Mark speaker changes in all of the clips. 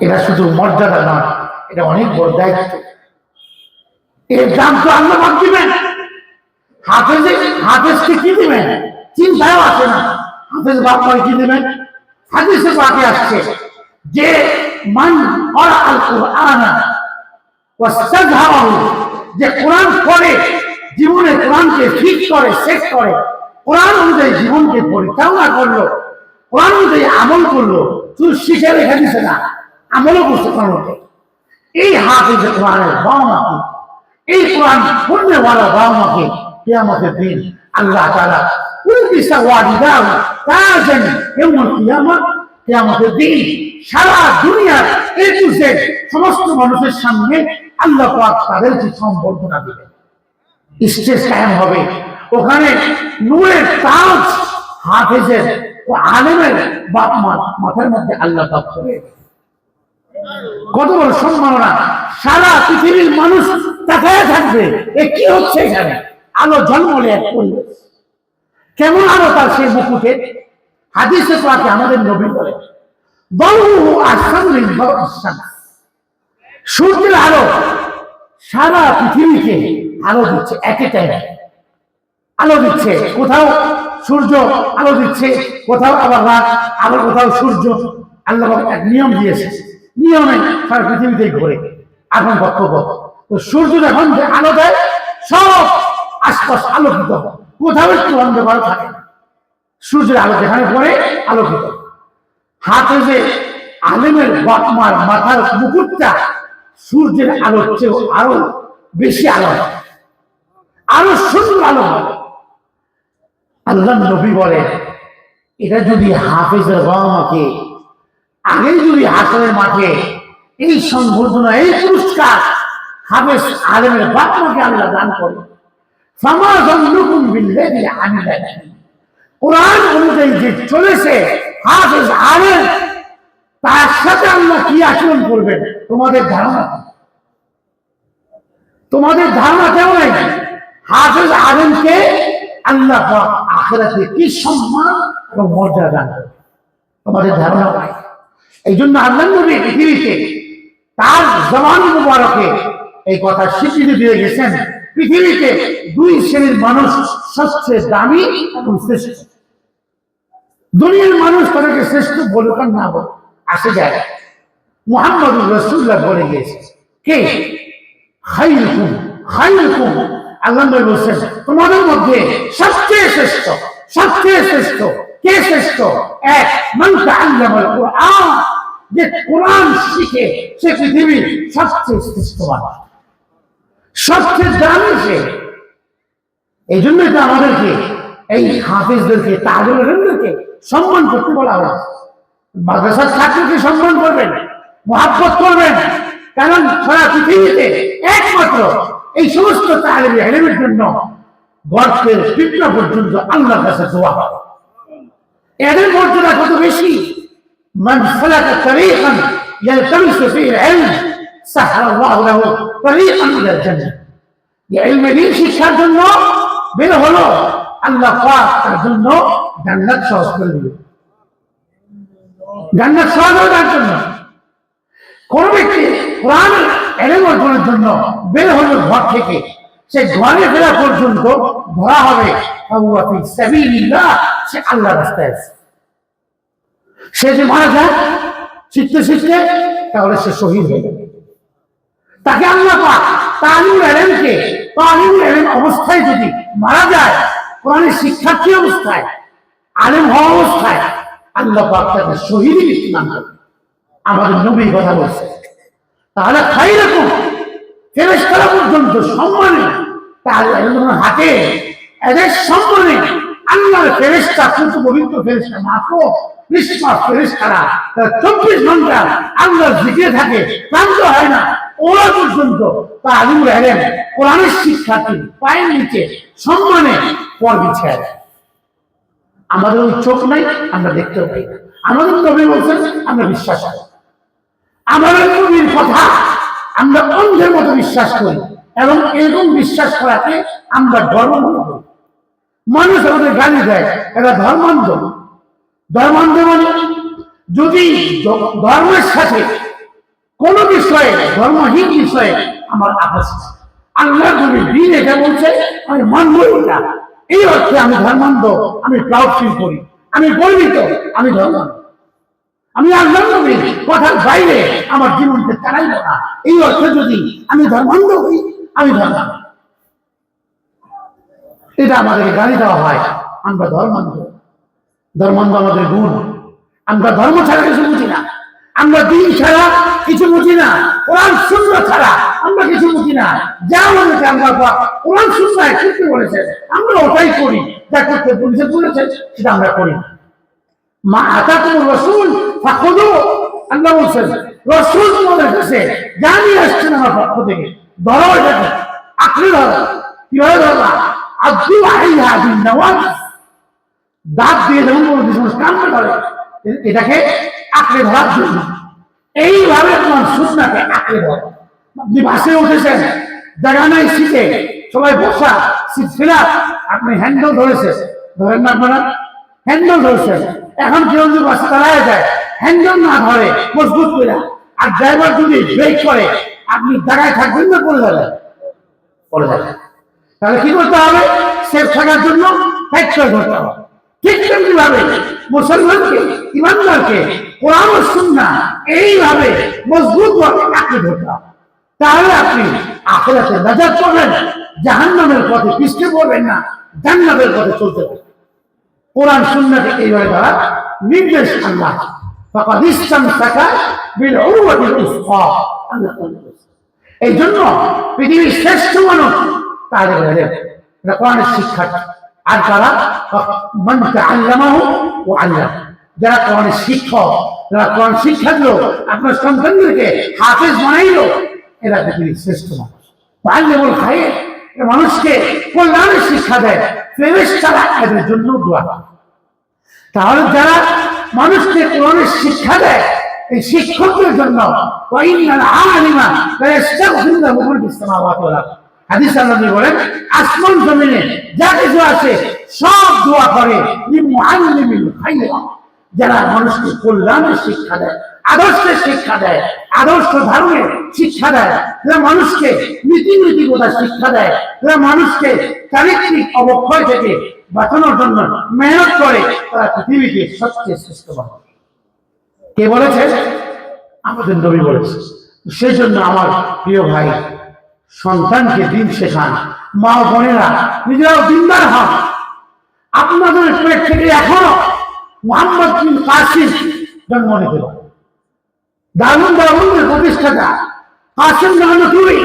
Speaker 1: এটা শুধু মর্যাদা নয় এটা অনেক বড় দায়িত্ব। এর দাম তো আল্লাহ বাদ দিবেন। হাফেজে, হাফেজকে কি দিবেন? চিন্তাও না। হাফেজ বাপ করে কি দিবেন? হাদিসে আসছে যে, মান আল কোরআন ওয়াস্তাযহারাহু যে কোরআন পড়ে, জীবনে কোরআনকে ঠিক করে, শেষ করে। কোরআন অনুযায়ী জীবনকে পরিচালনা করল, কোরআন অনুযায়ী আমল করল। শুধু শিখে রেখে দিছে না। আমলও কোরআন অনুযায়ী। এই হাফিজ কোরআনের বাবা এই কোরআন পড়নে वाला বাবা দিন আল্লাহ উলবিসা ওয়ালিদাহু তাজান ইয়াউমুল কিয়ামত কিয়ামতের দিন সারা দুনিয়ার সমস্ত মানুষের সামনে আল্লাহ ওখানে ও মাথার মধ্যে আল্লাহ করে কত বড় সম্মাননা। সারা পৃথিবীর মানুষ তাকায় থাকবে। এ কি হচ্ছে এখানে? আলো জন্মলে এক পরিবেশ। কেমন আলো তার সেই মুকুটে? হাদিসে পাকে আমাদের নবী বলে সূর্যের আলো সারা পৃথিবীকে আলো দিচ্ছে, একে আলো দিচ্ছে, কোথাও সূর্য আলো দিচ্ছে, কোথাও আবার রাত, আবার কোথাও সূর্য। আল্লাহ এক নিয়ম দিয়েছে নিয়মে সারা পৃথিবীতে ঘোরে। এখন বক্তব্য, তো সূর্য যখন যে আলো দেয়, সব আশপাশ আলোকিত হয়। কোথাও একটু অন্ধকার থাকে। সূর্যের আলো যেখানে পড়ে, আলোকিত। হাতে যে আলেমের বাপমার মাথার মুকুটটা, সূর্যের আলোর চেয়েও আরও বেশি আলো হয়। আরও সুন্দর আলো হবে আল্লাহ নবী বলে এটা যদি হাফেজের বাবা মাকে আগে যদি হাসনের মাঠে এই সংবর্ধনা, এই পুরস্কার হাফেজ আলেমের বাপ মাকে আল্লাহ দান করে সমাজন্নকুম বিল্লাহি আনিলা কোরআন অনুযায়ী যে চলেছে হাফেজ আলেম, তার সাথে আল্লাহ কি আচরণ করবেন? তোমাদের ধারণা তোমাদের ধারণা কেমন হাফেজ আলেমকে আল্লাহ আখেরাতে কি সম্মান এবং মর্যাদা দান করবে তোমাদের ধারণা নাই এই জন্য আল্লাহ নবী পৃথিবীতে তার জমান মুবারকে এই কথা স্বীকৃতি দিয়ে গেছেন পৃথিবীতে দুই শ্রেণির মানুষ সবচেয়ে দামি এবং শ্রেষ্ঠ। দুনিয়ার মানুষ তাদেরকে শ্রেষ্ঠ বলুক না বলুক, আসে যায়। মোহাম্মদ রসুল্লাহ বলে গিয়েছে, কে? খাইরকুম খাইরকুম। আল্লাহ নবী বলছেন, তোমাদের মধ্যে সবচেয়ে শ্রেষ্ঠ সবচেয়ে শ্রেষ্ঠ, কে শ্রেষ্ঠ? এক, মান তাআল্লামাল কোরআন। যে কোরআন শিখে সে পৃথিবীর সবচেয়ে শ্রেষ্ঠ মানুষ। সবচেয়ে দামি সে। এই জন্যই তো আমাদেরকে, এই হাফিজদেরকে তাজুলকে সম্মান করতে বলা হয়। মাদ্রাসার ছাত্রকে সম্মান করবেন, মহাব্বত করবেন, কারণ সারা পৃথিবীতে একমাত্র এই সমস্ত তালিম হেলেমের জন্য গর্তের পিপড়া পর্যন্ত আল্লাহর কাছে দোয়া এদের মর্যাদা কত বেশি? من سلك طريقا يلتمس فيه العلم سهل الله له طريقا الى الجنه علم দিন শিক্ষার জন্য বের হলো আল্লাহ পাক তার জন্য জান্নাত সহজ করে দিল জান্নাত সহজ হবে তার জন্য কোন ব্যক্তি কোরআন এলেম অর্জনের জন্য বের হলো ঘর থেকে সে ঘরে ফেরা পর্যন্ত ধরা হবে ফাহুয়া ফি সাবিলিল্লাহ, সে আল্লাহ রাস্তায় আছে সে যে মারা যায় শিখতে শিখতে তাহলে সে শহীদ হয়ে যাবে। তাকে আল্লাহ পাক তালিমুল এলেমকে তালিমুল এলেম অবস্থায় যদি মারা যায়, কোরআনের শিক্ষার্থী অবস্থায়, আলেম হওয়া অবস্থায়, আল্লাহ পাক তাকে শহীদ ইসলাম করবে। আমাদের নবী কথা বলছে। তাহলে খাই রকম ফেরেশতারা পর্যন্ত সম্মানে তাহলে হাতে এদের সম্মানে আল্লাহর ফেরেশতা কিন্তু পবিত্র ফেরেশতা মাত্র নিষ্পাপ ফেরেশতারা। তারা চব্বিশ ঘণ্টা আল্লাহর জিকিরে থাকে, ক্লান্ত হয় না। ওরা পর্যন্ত তা আলিমুল হেলেন কোরআনের শিক্ষার্থী, পায়ের নিচে সম্মানে পর বিছায় আমাদের ওই চোখ নাই, আমরা দেখতেও পাই না। আমাদের নবী বলছেন, আমরা বিশ্বাস করি। আমাদের নবীর কথা আমরা অন্ধের মতো বিশ্বাস করি এবং এরকম বিশ্বাস করাকে আমরা মনে করি। মানুষ আমাদের গালি দেয়, এটা ধর্মান্ধ। ধর্মান্ধ মানে যদি ধর্মের সাথে কোনো বিষয়ে, ধর্মহীন বিষয়ে আমার নেই। আল্লাহ নবী দিন এটা বলছে, আমি মানবই না। এই অর্থে আমি ধর্মান্ধ, আমি প্রাউড ফিল করি। আমি গর্বিত, আমি ধর্মান্ধ। আমি আল্লাহ নবী কথার বাইরে আমার জীবনকে চালাইব না। এই অর্থে যদি আমি ধর্মান্ধ হই, আমি ধর্মান্ধ। এটা আমাদের গালি দেওয়া হয়। আমরা ধর্মান্ধ। ধর্মান্ধ আমাদের গুণ। আমরা ধর্ম ছাড়া কিছু বুঝি না। আমরা দিন ছাড়া কিছু বুঝি না। কোরআন শূন্য ছাড়া আমরা কিছু বুঝি না। যা বলেছে আমরা কোরআন শূন্যায় করতে বলেছে। আমরা ওটাই করি। যা করতে বলেছে বলেছে, সেটা আমরা করি মা আতাকুম রসুল ফাখুদু আল্লাহ বলছেন, রসুল তোমাদের কাছে জানিয়ে আসছেন আমার পক্ষ থেকে। ধরো এটাকে। আঁকড়ে ধরো। কীভাবে ধরবা? বিন নওয়াজ। দাঁত দিয়ে যেমন কোনো এটাকে আঁকড়ে ধরার জন্য। এইভাবে তোমার সুন্নাকে আঁকড়ে ধরো। আপনি বাসে উঠেছেন, জায়গা নাই সিটে, সবাই বসা, সিট ফিলাপ আপনি হ্যান্ডেল ধরেছেন। ধরেন না আপনারা? হ্যান্ডেল ধরেছেন। এখন কেউ যদি বাসে দাঁড়ায় যায় হ্যান্ডেল না ধরে মজবুত করে। আর ড্রাইভার যদি ব্রেক করে, আপনি দাঁড়ায় থাকবেন না, পড়ে যাবেন। পড়ে যাবেন। তাহলে কি করতে হবে? সেফ থাকার জন্য ফাইট করে ধরতে হবে। ঠিক তেমনি ভাবে মুসলমানকে, ইমানদারকে, কোরআন ও সুন্নাহ এইভাবে মজবুত ভাবে আঁকড়ে ধরতে হবে। তাহলে আপনি আখেরাতে নাজাত পাবেন, জাহান্নামের পথে পিছতে পড়বেন না, জান্নাতের পথে চলতে পারবেন কোরআন, সুন্নাহকে এইভাবে দ্বারা নির্দেশ আল্লাহ আল্লাহ তাআলা বলেছেন। এই জন্য পৃথিবীর শ্রেষ্ঠ মানুষ তাদের এটা কোরআনের শিক্ষার্থী আর তারা মান তাআল্লামাহু ওয়া আল্লাম যারা শিক্ষক, যারা কোরআন শিক্ষা দিল, আপনার সন্তানদেরকে হাফেজ বানাইলো, এরা পৃথিবীর শ্রেষ্ঠ মানুষ। আল্লামুল খায়ের মানুষকে কল্যাণের শিক্ষা দেয় প্রেমের ছাড়া এদের জন্য দোয়া তাহলে যারা মানুষকে কোরআনের শিক্ষা দেয়, এই শিক্ষকদের জন্য হাদিস বলেন, আসমান জমিনে যা কিছু আছে সব দোয়া করে যারা মানুষকে কল্যাণের শিক্ষা দেয়, আদর্শের শিক্ষা দেয়, আদর্শ ধারণের শিক্ষা দেয় মানুষকে নীতি নীতিকতার শিক্ষা দেয় মানুষকে চারিত্রিক অবক্ষয় থেকে বাঁচানোর জন্য মেহনত করে, তারা পৃথিবীকে সবচেয়ে শ্রেষ্ঠ মানুষ কে বলেছে? আমাদের নবী বলেছে। সেই জন্য আমার প্রিয় ভাই সন্তানকে দিন শেখান। মা বোনেরা, নিজেরাও দিনদার হন। আপনাদের পেট থেকে এখনও মোহাম্মদ বিন কাসিম জন্ম নিতে পারে দারুণ দারুণের প্রতিষ্ঠাতা। কাসিম নানুতুরি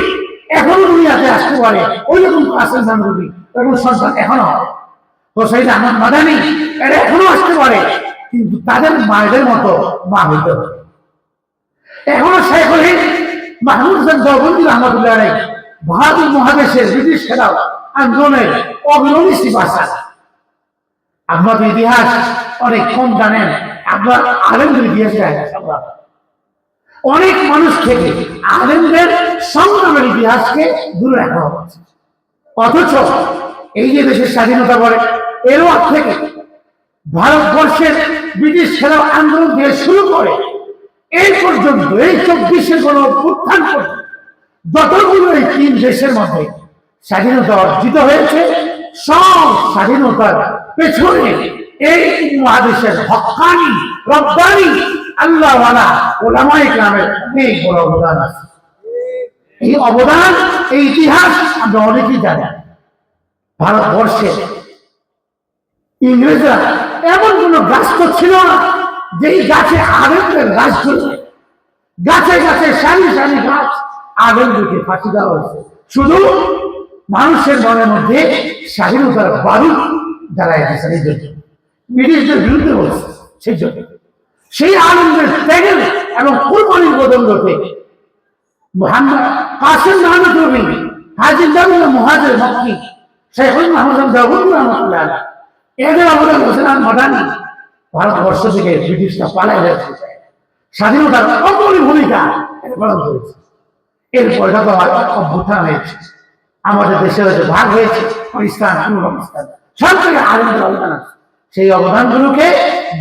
Speaker 1: এখনও দুনিয়াতে আসতে পারে। ওই রকম কাসিম নানুতুরি এরকম সন্তান এখনও হোসাইন আহমদ মাদানি, এরা এখনও আসতে পারে, কিন্তু তাদের মায়েদের মতো মা হইতে হবে। এখনও শেখ হলেন মাহমুদ হোসেন দেওবন্দি রহমতুল্লাহ আলাই ভারত মহাদেশের ব্রিটিশ খেলাও আন্দোলনের অবিরোধী সিপাশা আপনাদের ইতিহাস অনেক কম জানেন আপনার আলেমদের ইতিহাস। অনেক মানুষ থেকে আলেমদের সংগ্রামের ইতিহাসকে দূরে রাখা হচ্ছে অথচ এই যে দেশের স্বাধীনতা বলে এর ওয়াক থেকে ভারতবর্ষের ব্রিটিশ খেলাও আন্দোলন দিয়ে শুরু করে এই পর্যন্ত, এই চব্বিশের কোন উত্থান যতগুলো এই তিন দেশের মধ্যে স্বাধীনতা অর্জিত হয়েছে, সব স্বাধীনতার পেছনে এই মহাদেশের হকানি, রব্বানি, আল্লাহওয়ালা ওলামাই গ্রামের অনেক বড় অবদান আছে। এই অবদান, এই ইতিহাস আমরা অনেকেই জানি। ভারতবর্ষে ইংরেজরা এমন কোন গাছ ছিল না যেই গাছে আনন্দের গাছ ছিল গাছে গাছে সারি সারি গাছ আনন্দকে ফাঁসি দেওয়া হয়েছে। শুধু মানুষের মনের মধ্যে স্বাধীনতার বারুদ দাঁড়ায় গেছে এই জন্য। ব্রিটিশদের বিরুদ্ধে বলছে সেই জন্য। সেই আনন্দের ত্যাগের এবং কোরবানির বদলতে মোহাম্মদ কাসিম মাহমুদ রবি হাজির দাবুল মহাজের মক্কি শেখুল মাহমুদ দাবুল রহমতুল্লাহ, এদের অবদান হোসেন মাদানি ভারতবর্ষ থেকে ব্রিটিশরা পালাই যাচ্ছে। স্বাধীনতার অপরি ভূমিকা এরা পালন করেছে? এরপর যত অভ্যুত্থান হয়েছে, আমাদের দেশে হয়তো ভাগ হয়েছে, পাকিস্তান পাকিস্তান সব থেকে আনন্দের অবদান আছে। সেই অবদানগুলোকে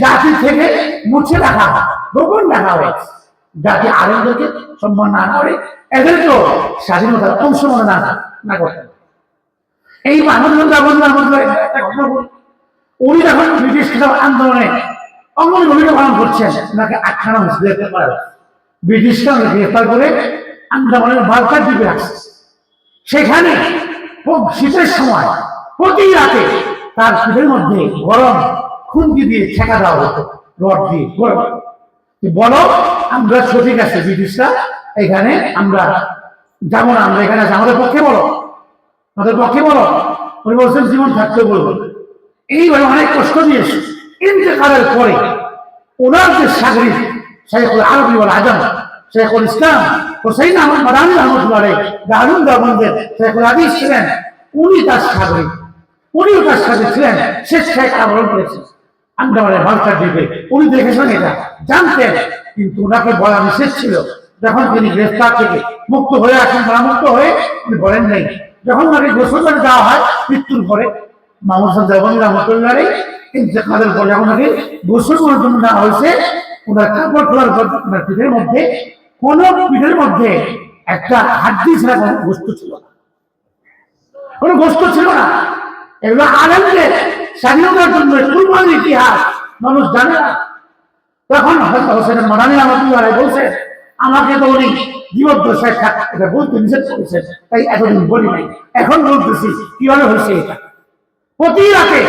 Speaker 1: জাতি থেকে মুছে রাখা, গোপন রাখা হয়েছে। যাকে আরেকদেরকে সম্মান না করে এদেরকেও স্বাধীনতার অংশ মনে না করতে। এই মাহমুদুল রহমান একটা ঘটনা উনি যখন ব্রিটিশ খেলাফ আন্দোলনে অঙ্গন ভূমিকা পালন করছেন, ওনাকে আটখানা গ্রেফতার করা হয়েছে। ব্রিটিশকে ওনাকে গ্রেফতার করে আন্দামানের বার্তার দ্বীপে রাখছে। সেখানে শীতের সময়, প্রতি রাতে তার পিঠের মধ্যে গরম খুন্তি দিয়ে ছেঁকা দেওয়া হতো, রড দিয়ে গরম। বলো, আমরা সঠিক আছে ব্রিটিশরা? এখানে আমরা যাব না, আমরা এখানে আছি। আমাদের পক্ষে বলো। আমাদের পক্ষে বলো। বলছেন, জীবন থাকতে বলব। এইভাবে অনেক কষ্ট দিয়েছে। ইন্তেকালের পরে ওনার যে সাগরিক শেখুল আরবি ওয়াল আজম, শেখুল ইসলাম হোসেন আহমদ মাদানী রহমতুল্লাহ দারুণ দেওবন্দের শেখুল হাদিস ছিলেন, উনি তার সাগরিক উনিও তার সাথে ছিলেন শেষ শেখ আবরণ করেছেন আন্দামানের বার্তার দ্বীপে উনি দেখেছেন এটা, জানতেন, কিন্তু ওনাকে বলা নিষেধ ছিল। যখন তিনি গ্রেফতার থেকে মুক্ত হয়ে আসেন মুক্ত হয়ে, উনি বলেন নাই। যখন ওনাকে গোসল করে দেওয়া হয়, মৃত্যুর পরে জন্য কোন ছিল না। ইতিহাস, মানুষ জানে তখন হয়তো মাদানী রহমতুল্লাহ বলছে, আমাকে তো উনি জীবদ্দশায় বলতে নিষেধ করেছেন, তাই এতদিন বলি নাই। এখন বলতেছি, কীভাবে হয়েছে এটা? প্রতি রাতে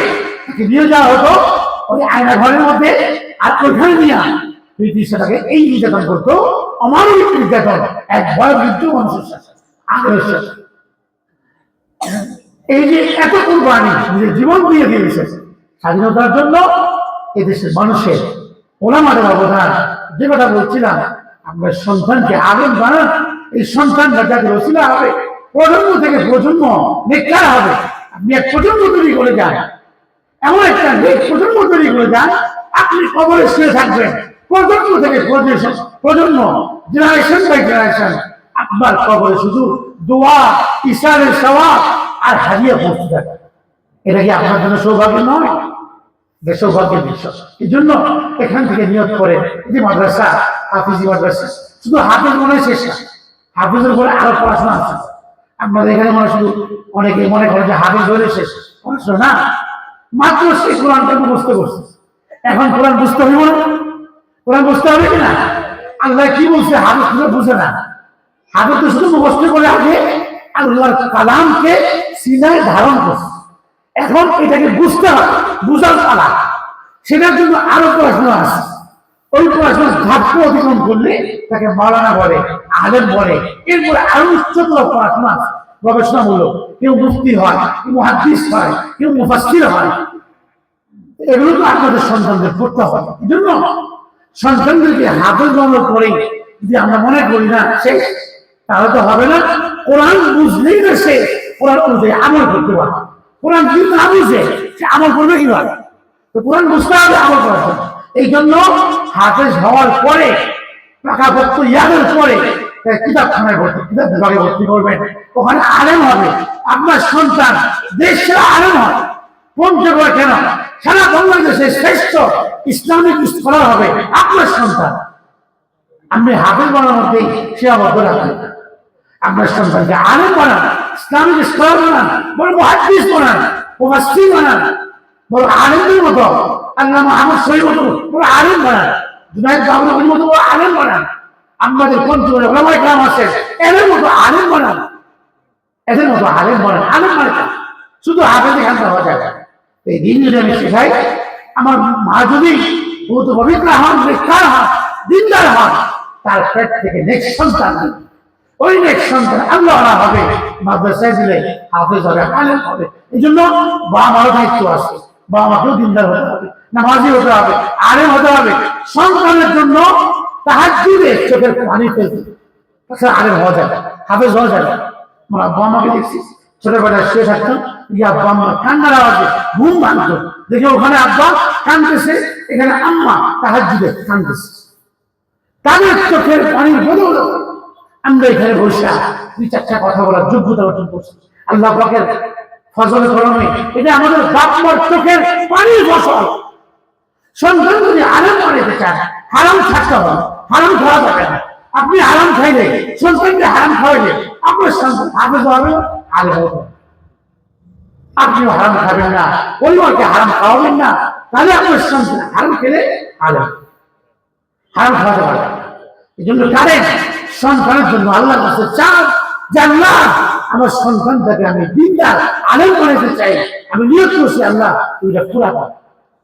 Speaker 1: নিয়ে যাওয়া হতো ওই আয়না ঘরের মধ্যে আর ওইখানে নিয়ে ব্রিটিশরা তাকে এই নির্যাতন করতো অমানবিক নির্যাতন, এক ভয় বৃদ্ধ মানুষের সাথে এই যে এত কুরবানি নিজের জীবন দিয়ে দিয়েছে, স্বাধীনতার জন্য এদেশের মানুষের ওলামাদের অবদান, যে কথা বলছিলাম, আমরা সন্তানকে আগুন বানান, এই সন্তানটা যাতে রসিলা হবে, প্রজন্ম থেকে প্রজন্ম নেককার হবে আপনি এক তৈরি করে যান। এমন একটা তৈরি করে যান, আপনি কবরে শুয়ে থাকবেন। প্রজন্ম থেকে প্রজন্ম জেনারেশন বাই জেনারেশন আপনার কবরে শুধু দোয়া আর হারিয়ে পড়তে থাকে এটা কি আপনার জন্য সৌভাগ্য নয়? সৌভাগ্যের বিষয়। এই জন্য এখান থেকে নিয়োগ করে যে মাদ্রাসা, হাফিজি মাদ্রাসা। শুধু হাফিজ মনে শেষ হাফিজের উপরে আরও পড়াশোনা আছে। আপনাদের এখানে মনে শুধু অনেকে মনে করে যে হাফিজ হলে শেষ। পড়াশোনা না। মাত্র সে কোরআনটা মুখস্থ করছে এখন কোরআন বুঝতে হবে না। কোরআন বুঝতে হবে কিনা? আল্লাহ কি বলছে হাফিজ শুধু বুঝে না। হাফিজ তো শুধু মুখস্থ করে আগে আল্লাহর কালামকে সিনায় ধারণ করছে। এখন এটাকে বুঝতে হবে। বুঝার পালা। সেটার জন্য আরও পড়াশোনা আছে। ওই পড়াশোনার ঘাটকে অতিক্রম করলে তাকে মালানা বলে আলেম বলে। এরপরে আরও উচ্চতর পড়াশোনা গবেষণামূলক। কেউ মুফতি হয়, কেউ মুহাদ্দিস হয়, কেউ মুফাসসির হয়। এগুলো তো আপনাদের সন্তানদের করতে হবে। এই জন্য সন্তানদেরকে হাফেজ বানানোর পরে যদি আমরা মনে করি না সে তাহলে তো হবে না। কোরআন বুঝলেই না সে কোরআন অনুযায়ী আমল করতে পারবে কোরআন যদি না বুঝে, সে আমল করবে কীভাবে? তো কোরআন বুঝতে হবে আমল করার জন্য। এই জন্য হাফেজ হওয়ার পরে, পাকাপোক্ত ইয়াদের পরে কিতাবখানায় ভর্তি, কিতাব বিভাগে ভর্তি করবেন। ওখানে আলেম হবে, আপনার সন্তান, দেশ সেরা আলেম হয় পঞ্চগড় কেন? সারা বাংলাদেশের শ্রেষ্ঠ ইসলামিক স্কলার হবে আপনার সন্তান। আপনি হাফেজ বানার মধ্যেই সীমাবদ্ধ রাখবেন আপনার সন্তানকে আলেম বানান, ইসলামিক স্কলার বানান, বড় মহাদিস বানান, মুফাসসির বানান, বড় আলেমদের মতো। আমার আমাদের আছে, এদের মতো এদের মতো বানান শুধু হওয়া। এই দিন যদি আমি শেখাই, আমার মা যদি পবিত্র হন, নিষ্ঠার হন, দিনদার হন, তার পেট থেকে নেক্সট সন্তান ওই নেক্সট সন্তান আল্লাহ হবে। মাদ্রাসায় দিলে হাফেজ হবে, আলেম হবে। এই জন্য বাবা মারও দায়িত্ব আছে। মাকেও দিনদার হতে হবে, নামাজি হতে হবে, আলেম হতে হবে। সন্তানের জন্য তাহার চোখের পানি আলেম হওয়া যাবে হাফেজ হওয়া যাবে আমার আব্বা আমাকে দেখছি, ছোটবেলায় শুয়ে থাকতাম আব্বা আম্মা কান্নার আওয়াজে ঘুম ভাঙতো। দেখে ওখানে আব্বা কানতেছে এখানে আম্মা তাহার জুড়ে কানতেছে তাদের চোখের পানির বদল আমরা এখানে বসে দুই চারটা কথা বলার যোগ্যতা অর্জন করছি। আল্লাহ পাকের ফজল করমে এটা আমাদের বাপমার চোখের পানির ফসল। সন্তান যদি আরাম বানাইতে চান হারাম থাকতে হবে, হারাম খাওয়া যাবে না। আপনি হারাম খাইলে, সন্তানকে হারাম খাওয়াইলে আপনার সন্তান হাফেজ হবে আলে হবে। আপনিও হারাম খাবেন না, পরিবারকে হারাম খাওয়াবেন না, তাহলে আপনার সন্তান হারাম খেলে আলো হারাম খাওয়াতে পারবে। এই জন্য কারেন সন্তানের জন্য আল্লাহর কাছে চান আল্লাহ আমার সন্তানটাকে আমি দিনদার আলেম বানাইতে চাই। আমি নিয়োগ করছি, আল্লাহ তুইটা পুরা কর।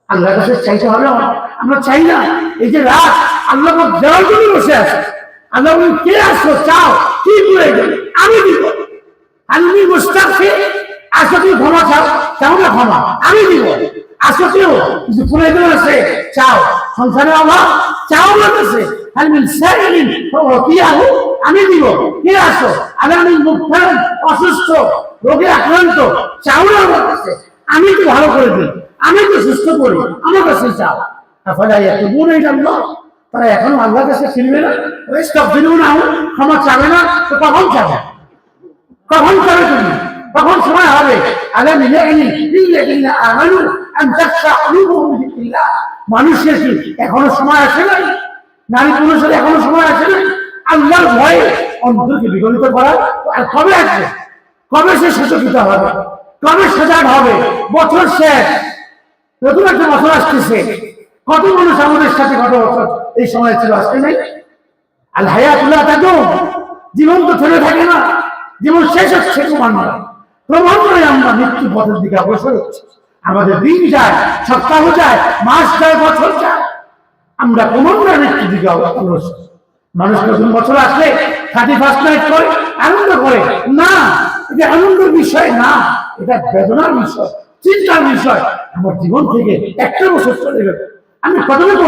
Speaker 1: আল্লাহর কাছে চাইতে হবে আমার। চাই না, এই যে রাত, আল্লাহ দেওয়ার জন্য বসে আছে। আল্লাহ কে আসো চাও, কি করে আমি দিব। আমি মুস্তাফকে আসো তুমি ক্ষমা চাও। চাও না ক্ষমা? আমি দিব। আসো কেউ? কিন্তু পুরে দেওয়া আছে? চাও। সংসারে অভাব? চাও না কাছে আমি আমি দিব কে আসো। আমি আমি মুক্তান অসুস্থ, রোগে আক্রান্ত চাও না আমার কাছে। আমি তো ভালো করে দিই, আমি তো সুস্থ করি, আমার কাছে চাও তাহলে এত গুণ এই জানলো তারা এখনও আল্লাহর কাছে ফিরবে না। সব দিনও না ক্ষমা চাবে না, তো কখন চাবে? কখন চাবে তুমি? কখন সময় হবে? লিল্লাযিনা আমানু আন তাখশা কুলুবুহুম লিল্লাহ মানুষের কি এখনও সময় আসে নাই? নারী পুরুষের এখনও সময় আসে নাই? আল্লাহর ভয়ে অন্তরকে বিগলিত করা, আর কবে আসবে? কবে সে সচকিত হবে? কবে সজাগ হবে? বছর শেষ। নতুন একটা বছর আসতেছে। কত মানুষ আমাদের সাথে কত বছর এই সময় ছিল আসতে নাই? আল হায়াতুল্লাহ তাকুম। জীবন তো থেমে থাকে না। জীবন শেষ হচ্ছে ক্রমান্বয়ে ক্রমান্বয়ে আমরা মৃত্যু পথের দিকে অগ্রসর হচ্ছি। আমাদের দিন যায়, সপ্তাহ যায়, মাস যায়, বছর যায়। আমরা ক্রমান্বয়ে মৃত্যুর দিকে অগ্রসর। মানুষ নতুন বছর আসলে থার্টি ফার্স্ট নাইট করে, আনন্দ করে। না, এটা আনন্দের বিষয় না, এটা বেদনার বিষয়, চিন্তার বিষয়। আমার জীবন থেকে একটা বছর চলে গেল। আমি কতটুকু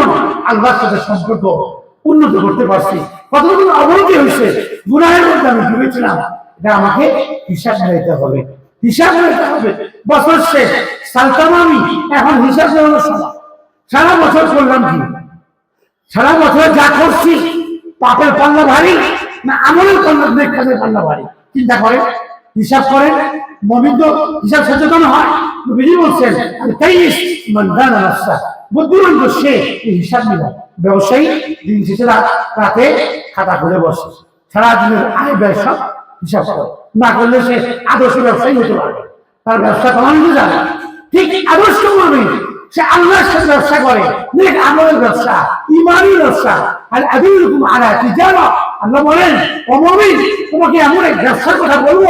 Speaker 1: আল্লাহর সাথে সম্পর্ক উন্নত করতে পারছি কতটুকু অবনতি হয়েছে, গুনাহের মধ্যে আমি ডুবেছিলাম। এটা আমাকে হিসাব নিতে হবে, হিসাব নিতে হবে। বছর শেষ, সালতাম আমি, এখন হিসাব নেওয়ার সময়। সারা বছর করলাম কি? সারা বছর যা করছি পাপের পাল্লা ভারী না আমলের পাল্লা, নেক কাজের পাল্লা ভারী? চিন্তা করেন, হিসাব করেন, মমিন তো হিসাব সচেতন হয়। নবীজি বলছেন আর তাইস মান দানা নাফসা। বুদ্ধিমান তো সে হিসাব নিল ব্যবসায়ী দিন শেষে রাত খাতা খুলে বসে। সারা দিনের আয় ব্যয় সব হিসাব করে। না করলে সে আদর্শ ব্যবসায়ী হতে পারবে তার ব্যবসা কমানো যাবে সে আল্লাহর সাথে ব্যবসা করে, নেক আমলের ব্যবসা ইমানি ব্যবসা, আর আদিরকম আলা তিজারা। আল্লাহ বলেন, ও মুমিন, তোমাকে এমন এক ব্যবসার কথা বলব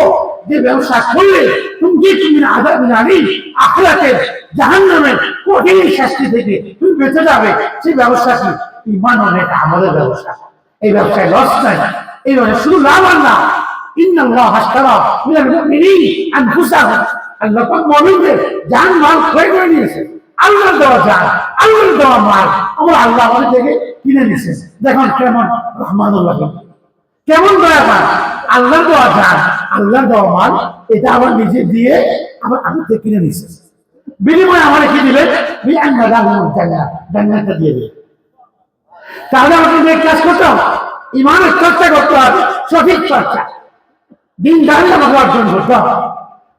Speaker 1: যে ব্যবসা করলে তুমি তুমি আজাদ জানি আখরাতের জাহান্নামের কঠিন শাস্তি থেকে তুমি বেঁচে যাবে। সেই ব্যবসা কি? ইমান অনেক আমলের ব্যবসা। এই ব্যবসায় লস নাই। এই ব্যবসায় শুধু লাভ আল্লাহ ইন্নাল্লাহ আল্লাহ মুমিনদের জান মাল ক্ষয় করে নিয়েছে আল্লাহ দেওয়া যান আল্লাহ দেওয়া মাল আমার আল্লাহ আমাদের থেকে কিনে নিছে। দেখুন কেমন রহমানুল্লাহ। কেমন দয়া পান আল্লাহ দেওয়া যান আল্লাহ দেওয়া মাল এটা আমার নিজে দিয়ে আমার আমি থেকে কিনে নিছে। বিনিময়ে আমার কি দিবে? জান্নাতটা দিয়ে দিবে। তাহলে যে কাজ করতে হবে। ইমানের চর্চা করতে হবে, সঠিক চর্চা। দিন দাঁড়িয়ে আমাকে অর্জন করতে হবে।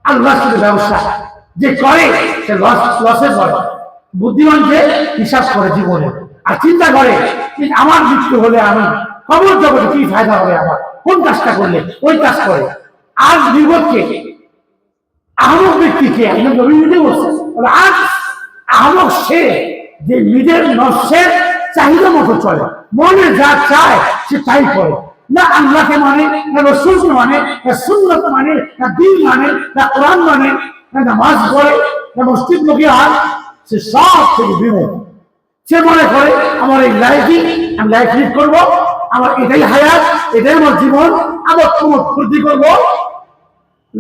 Speaker 1: আল্লাহর সাথে ব্যবসা। যে করে, সে লস লসে করে। বুদ্ধিমান যে বিশ্বাস করে জীবনে আর চিন্তা করে আমার মৃত্যু হলে আমি কবর জগতে কি ফায়দা হবে আমার? কোন কাজটা করলে? ওই কাজ করে। আজ বিপদকে আহমক ব্যক্তিকে একজন নবী নিজে বলছেন বলে, আজ আহমক সে যে নিজের নষ্টের চাহিদা মতো চলে মনে যা চায় সে তাই করে। না আল্লাহকে মানে না রসুলকে মানে না সুন্নত মানে না দিন মানে না কোরআন মানে না নামাজ পড়ে না মসজিদ মুখী হয় সে সব থেকে বিমুখ। সে মনে করে, আমার এই লাইফই আমি লাইফ লিড করব, আমার এটাই হায়াত, এটাই আমার জীবন, আমার কোনো ক্ষতি করব।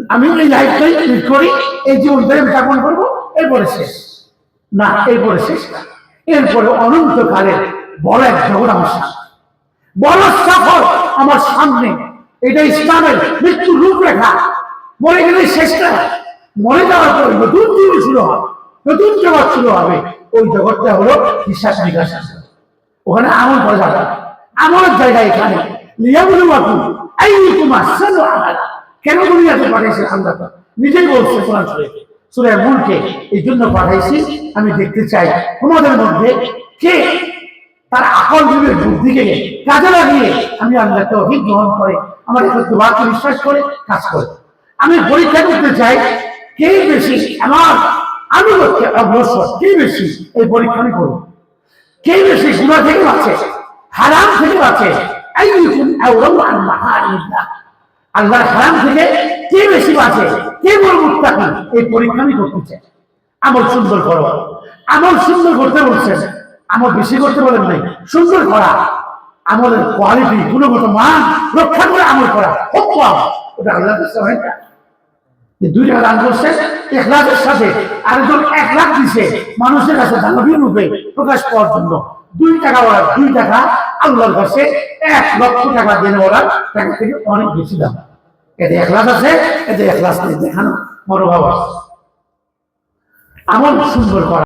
Speaker 1: আমি এই লাইফটাই লিড করি, এই জীবনটাই আমি যাপন করব। এরপরে শেষ। না, এরপরে শেষ না। এরপরে অনন্তকালের বড় এক জগৎ আমার সামনে। বড় সফর আমার সামনে। এটা ইসলামের মৃত্যু রূপরেখা। মরে গেলে শেষটা মরে যাওয়ার পর নতুন জীবন শুরু হবে নতুন জগৎ শুরু হবে। ওই জগৎটা হলো বিশ্বাস নিকাশ ওখানে আমল করা যাবে। আমলের জায়গা এখানে। এই কেন আল্লাহ পাক? নিজেই বলছে কোরআন শরীফে। সূরা মুলকে এই জন্য পাঠাইছি। আমি দেখতে চাই তোমাদের মধ্যে কে তার আকল বিবেক বুদ্ধিকে কাজে লাগিয়ে আমি আল্লাহ তৌহিদ গ্রহণ করে, আমার দোয়াকে বিশ্বাস করে, কাজ করে। আমি পরীক্ষা করতে চাই কে বেশি আমার আমি হচ্ছে অগ্রসর কে বেশি? এই পরীক্ষা আমি করব। কে বেশি গুণা থেকে বাঁচে হারাম থেকে বাঁচে আল্লাহর হারাম থেকে কে বেশি বাঁচে? কে বড় মুত্তাকি? এই পরীক্ষা আমি করতে চাই। আমল সুন্দর করো। আমল সুন্দর করতে বলছেন। আমল বেশি করতে বলেন নাই। সুন্দর করা। আমলের কোয়ালিটি গুণগত মান রক্ষা করে আমল করা। হোক ওটা আল্লাহ। দুই টাকা দান করছে, এক লাখের সাথে আরেকজন এক লাখ দিছে, মানুষের কাছে দানবীর রূপে প্রকাশ পাওয়ার জন্য। দুই টাকা ওরা, দুই টাকা আল্লাহর কাছে, এক লক্ষ টাকা দেন ওরা টাকা থেকে অনেক বেশি দাম। এতে এক লাখ আছে, এতে এক লাখ নেই, দেখানো বড় বাবা সুন্দর করা।